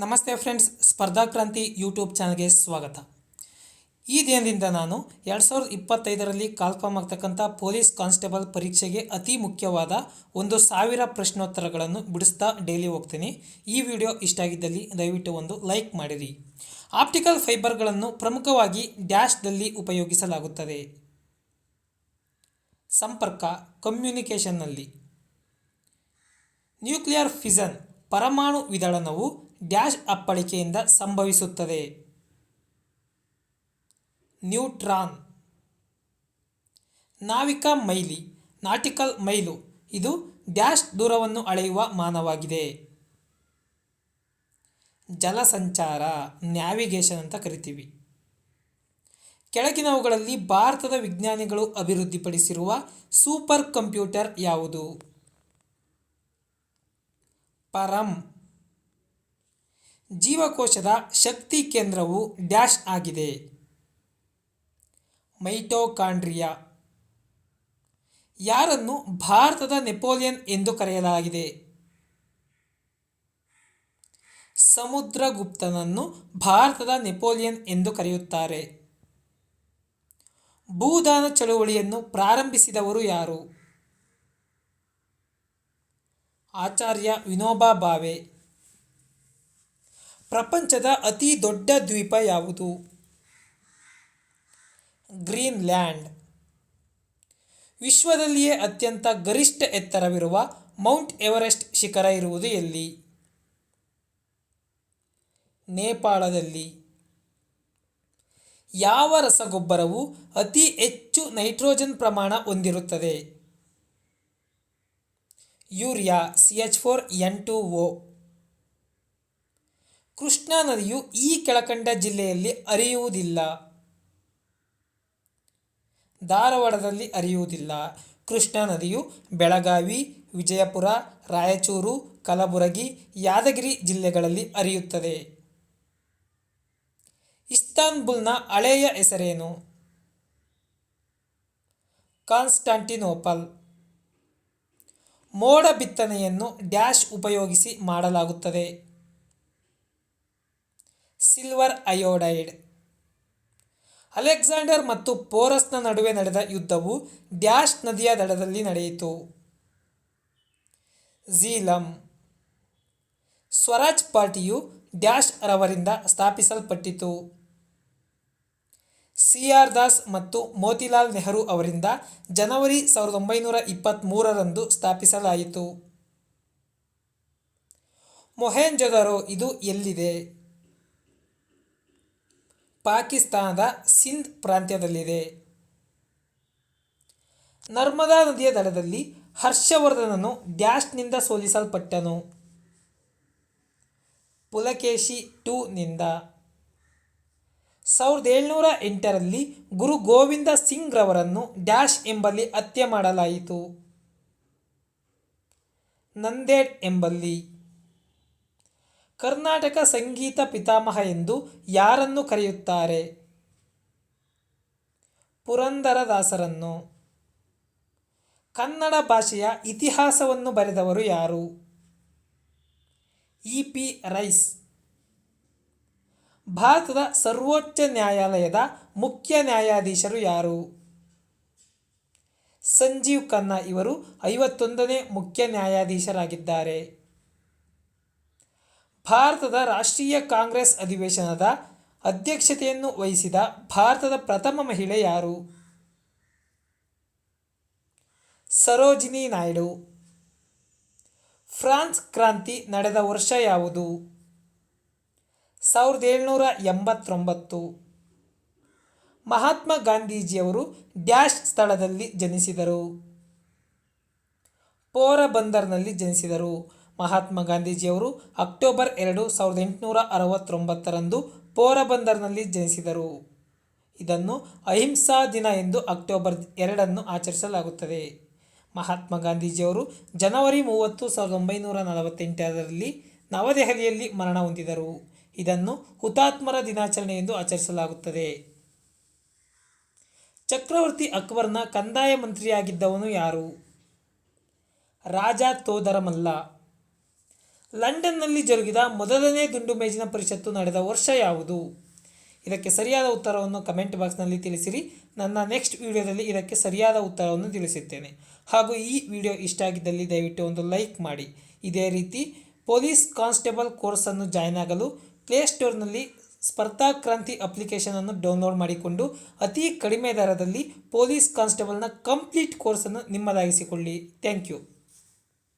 ನಮಸ್ತೆ ಫ್ರೆಂಡ್ಸ್, ಸ್ಪರ್ಧಾ ಕ್ರಾಂತಿ ಯೂಟ್ಯೂಬ್ ಚಾನಲ್ಗೆ ಸ್ವಾಗತ. ಈ ದಿನದಿಂದ ನಾನು ಎರಡು ಸಾವಿರದ ಇಪ್ಪತ್ತೈದರಲ್ಲಿ ಕಾಲ್ಫಾರ್ಮ್ ಆಗ್ತಕ್ಕಂಥ ಪೊಲೀಸ್ ಕಾನ್ಸ್ಟೇಬಲ್ ಪರೀಕ್ಷೆಗೆ ಅತಿ ಮುಖ್ಯವಾದ ಒಂದು ಸಾವಿರ ಪ್ರಶ್ನೋತ್ತರಗಳನ್ನು ಬಿಡಿಸ್ತಾ ಡೈಲಿ ಹೋಗ್ತೀನಿ. ಈ ವಿಡಿಯೋ ಇಷ್ಟ ಆಗಿದ್ದಲ್ಲಿ ದಯವಿಟ್ಟು ಒಂದು ಲೈಕ್ ಮಾಡಿರಿ. ಆಪ್ಟಿಕಲ್ ಫೈಬರ್ಗಳನ್ನು ಪ್ರಮುಖವಾಗಿ ಡ್ಯಾಶ್ದಲ್ಲಿ ಉಪಯೋಗಿಸಲಾಗುತ್ತದೆ. ಸಂಪರ್ಕ ಕಮ್ಯುನಿಕೇಷನ್ನಲ್ಲಿ ನ್ಯೂಕ್ಲಿಯರ್ ಫಿಸನ್ ಪರಮಾಣು ವಿದಳನವು ಡ್ಯಾಶ್ ಅಪ್ಪಳಿಕೆಯಿಂದ ಸಂಭವಿಸುತ್ತದೆ. ನ್ಯೂಟ್ರಾನ್. ನಾವಿಕ ಮೈಲಿ, ನಾಟಿಕಲ್ ಮೈಲು, ಇದು ಡ್ಯಾಶ್ ದೂರವನ್ನು ಅಳೆಯುವ ಮಾನವಾಗಿದೆ. ಜಲಸಂಚಾರ, ನ್ಯಾವಿಗೇಷನ್ ಅಂತ ಕರಿತೀವಿ. ಕೆಳಗಿನವುಗಳಲ್ಲಿ ಭಾರತದ ವಿಜ್ಞಾನಿಗಳು ಅಭಿವೃದ್ಧಿಪಡಿಸಿರುವ ಸೂಪರ್ ಕಂಪ್ಯೂಟರ್ ಯಾವುದು? ಪರಂ. ಜೀವಕೋಶದ ಶಕ್ತಿ ಕೇಂದ್ರವು ಡ್ಯಾಶ್ ಆಗಿದೆ. ಮೈಟೋಕಾಂಡ್ರಿಯಾ ಯಾರನ್ನು ಭಾರತದ ನೆಪೋಲಿಯನ್ ಎಂದು ಕರೆಯಲಾಗಿದೆ. ಸಮುದ್ರಗುಪ್ತನನ್ನು ಭಾರತದ ನೆಪೋಲಿಯನ್ ಎಂದು ಕರೆಯುತ್ತಾರೆ. ಭೂದಾನ ಚಳುವಳಿಯನ್ನು ಪ್ರಾರಂಭಿಸಿದವರು ಯಾರು? ಆಚಾರ್ಯ ವಿನೋಬಾ ಭಾವೆ. ಪ್ರಪಂಚದ ಅತಿ ದೊಡ್ಡ ದ್ವೀಪ ಯಾವುದು? ಗ್ರೀನ್ಲ್ಯಾಂಡ್. ವಿಶ್ವದಲ್ಲಿಯೇ ಅತ್ಯಂತ ಗರಿಷ್ಠ ಎತ್ತರವಿರುವ ಮೌಂಟ್ ಎವರೆಸ್ಟ್ ಶಿಖರ ಇರುವುದು ಎಲ್ಲಿ? ನೇಪಾಳದಲ್ಲಿ. ಯಾವ ರಸಗೊಬ್ಬರವು ಅತಿ ಹೆಚ್ಚು ನೈಟ್ರೋಜನ್ ಪ್ರಮಾಣ ಹೊಂದಿರುತ್ತದೆ? Urea, C H four N two O. Krishna ನದಿಯು ಈ ಕೆಳಕಂಡ ಜಿಲ್ಲೆಯಲ್ಲಿ ಅರಿಯುವುದಿಲ್ಲ. ಧಾರವಾಡದಲ್ಲಿ ಹರಿಯುವುದಿಲ್ಲ ಕೃಷ್ಣಾ ನದಿಯು ಬೆಳಗಾವಿ, ವಿಜಯಪುರ, ರಾಯಚೂರು, ಕಲಬುರಗಿ, ಯಾದಗಿರಿ ಜಿಲ್ಲೆಗಳಲ್ಲಿ ಅರಿಯುತ್ತದೆ. ಇಸ್ತಾನ್ಬುಲ್ನ ಹಳೆಯ ಹೆಸರೇನು? ಕಾನ್ಸ್ಟಾಂಟಿನೋಪಲ್. ಮೋಡ ಬಿತ್ತನೆಯನ್ನು ಡ್ಯಾಶ್ ಉಪಯೋಗಿಸಿ ಮಾಡಲಾಗುತ್ತದೆ. Silver iodide. ಅಲೆಕ್ಸಾಂಡರ್ ಮತ್ತು ಪೋರಸ್ನ ನಡುವೆ ನಡೆದ ಯುದ್ಧವು ಡ್ಯಾಶ್ ನದಿಯ ದಡದಲ್ಲಿ ನಡೆಯಿತು. ಝೀಲಂ. ಸ್ವರಾಜ್ ಪಾರ್ಟಿಯು ಡ್ಯಾಶ್ ರವರಿಂದ ಸ್ಥಾಪಿಸಲ್ಪಟ್ಟಿತು. ಸಿ ಆರ್ ದಾಸ್ ಮತ್ತು ಮೋತಿಲಾಲ್ ನೆಹರು ಅವರಿಂದ ಜನವರಿ ಸಾವಿರದ ಒಂಬೈನೂರ ಇಪ್ಪತ್ತ್ಮೂರರಂದು ಸ್ಥಾಪಿಸಲಾಯಿತು. ಮೊಹೆಂಜೊದರೋ ಇದು ಎಲ್ಲಿದೆ? ಪಾಕಿಸ್ತಾನದ ಸಿಂಧ್ ಪ್ರಾಂತ್ಯದಲ್ಲಿದೆ. ನರ್ಮದಾ ನದಿಯ ದಡದಲ್ಲಿ ಹರ್ಷವರ್ಧನನು ಡ್ಯಾಶ್ನಿಂದ ಸೋಲಿಸಲ್ಪಟ್ಟನು. ಪುಲಕೇಶಿ ಟೂನಿಂದ ಸಾವಿರದ ಏಳ್ನೂರ ಎಂಟರಲ್ಲಿ ಗುರು ಗೋವಿಂದ ಸಿಂಗ್ ರವರನ್ನು ಡ್ಯಾಶ್ ಎಂಬಲ್ಲಿ ಹತ್ಯೆ ಮಾಡಲಾಯಿತು. ನಂದೇಡ್ ಎಂಬಲ್ಲಿ ಕರ್ನಾಟಕ ಸಂಗೀತ ಪಿತಾಮಹ ಎಂದು ಯಾರನ್ನು ಕರೆಯುತ್ತಾರೆ? ಪುರಂದರದಾಸರನ್ನು. ಕನ್ನಡ ಭಾಷೆಯ ಇತಿಹಾಸವನ್ನು ಬರೆದವರು ಯಾರು? ಇ. ಪಿ. ರೈಸ್. ಭಾರತದ ಸರ್ವೋಚ್ಚ ನ್ಯಾಯಾಲಯದ ಮುಖ್ಯ ನ್ಯಾಯಾಧೀಶರು ಯಾರು? ಸಂಜೀವ್ ಖನ್ನಾ ಇವರು ಐವತ್ತೊಂದನೇ ಮುಖ್ಯ ನ್ಯಾಯಾಧೀಶರಾಗಿದ್ದಾರೆ. ಭಾರತದ ರಾಷ್ಟ್ರೀಯ ಕಾಂಗ್ರೆಸ್ ಅಧಿವೇಶನದ ಅಧ್ಯಕ್ಷತೆಯನ್ನು ವಹಿಸಿದ ಭಾರತದ ಪ್ರಥಮ ಮಹಿಳೆ ಯಾರು? ಸರೋಜಿನಿ ನಾಯ್ಡು. ಫ್ರಾನ್ಸ್ ಕ್ರಾಂತಿ ನಡೆದ ವರ್ಷ ಯಾವುದು? ಸಾವಿರದ ಏಳ್ನೂರ ಎಂಬತ್ತೊಂಬತ್ತು. ಮಹಾತ್ಮ ಗಾಂಧೀಜಿಯವರು ಡ್ಯಾಶ್ ಸ್ಥಳದಲ್ಲಿ ಜನಿಸಿದರು. ಪೋರಬಂದರ್ನಲ್ಲಿ ಜನಿಸಿದರು. ಮಹಾತ್ಮ ಗಾಂಧೀಜಿಯವರು ಅಕ್ಟೋಬರ್ ಎರಡು ಸಾವಿರದ ಎಂಟುನೂರ ಅರವತ್ತೊಂಬತ್ತರಂದು ಪೋರಬಂದರ್ನಲ್ಲಿ ಜನಿಸಿದರು. ಇದನ್ನು ಅಹಿಂಸಾ ದಿನ ಎಂದು ಅಕ್ಟೋಬರ್ ಎರಡನ್ನು ಆಚರಿಸಲಾಗುತ್ತದೆ. ಮಹಾತ್ಮ ಗಾಂಧೀಜಿಯವರು ಜನವರಿ ಮೂವತ್ತು ಸಾವಿರದ ಒಂಬೈನೂರ ನಲವತ್ತೆಂಟರಲ್ಲಿ ನವದೆಹಲಿಯಲ್ಲಿ ಮರಣ ಹೊಂದಿದರು. ಇದನ್ನು ಹುತಾತ್ಮರ ದಿನಾಚರಣೆ ಎಂದು ಆಚರಿಸಲಾಗುತ್ತದೆ. ಚಕ್ರವರ್ತಿ ಅಕ್ಬರ್ನ ಕಂದಾಯ ಮಂತ್ರಿಯಾಗಿದ್ದವನು ಯಾರು? ರಾಜ ತೋದರಮಲ್ಲ. ಲಂಡನ್ನಲ್ಲಿ ಜರುಗಿದ ಮೊದಲನೇ ದುಂಡು ಮೇಜಿನ ಪರಿಷತ್ತು ನಡೆದ ವರ್ಷ ಯಾವುದು? ಇದಕ್ಕೆ ಸರಿಯಾದ ಉತ್ತರವನ್ನು ಕಮೆಂಟ್ ಬಾಕ್ಸ್ನಲ್ಲಿ ತಿಳಿಸಿರಿ. ನನ್ನ ನೆಕ್ಸ್ಟ್ ವಿಡಿಯೋದಲ್ಲಿ ಇದಕ್ಕೆ ಸರಿಯಾದ ಉತ್ತರವನ್ನು ತಿಳಿಸುತ್ತೇನೆ. ಹಾಗೂ ಈ ವಿಡಿಯೋ ಇಷ್ಟ ಆಗಿದ್ದಲ್ಲಿ ದಯವಿಟ್ಟು ಒಂದು ಲೈಕ್ ಮಾಡಿ. ಇದೇ ರೀತಿ ಪೊಲೀಸ್ ಕಾನ್ಸ್ಟೇಬಲ್ ಕೋರ್ಸನ್ನು ಜಾಯ್ನ್ ಆಗಲು ಪ್ಲೇಸ್ಟೋರ್ನಲ್ಲಿ ಸ್ಪರ್ಧಾ ಕ್ರಾಂತಿ ಅಪ್ಲಿಕೇಶನನ್ನು ಡೌನ್ಲೋಡ್ ಮಾಡಿಕೊಂಡು ಅತಿ ಕಡಿಮೆ ದರದಲ್ಲಿ ಪೊಲೀಸ್ ಕಾನ್ಸ್ಟೇಬಲ್ನ ಕಂಪ್ಲೀಟ್ ಕೋರ್ಸನ್ನು ನಿಮ್ಮದಾಗಿಸಿಕೊಳ್ಳಿ. Thank you.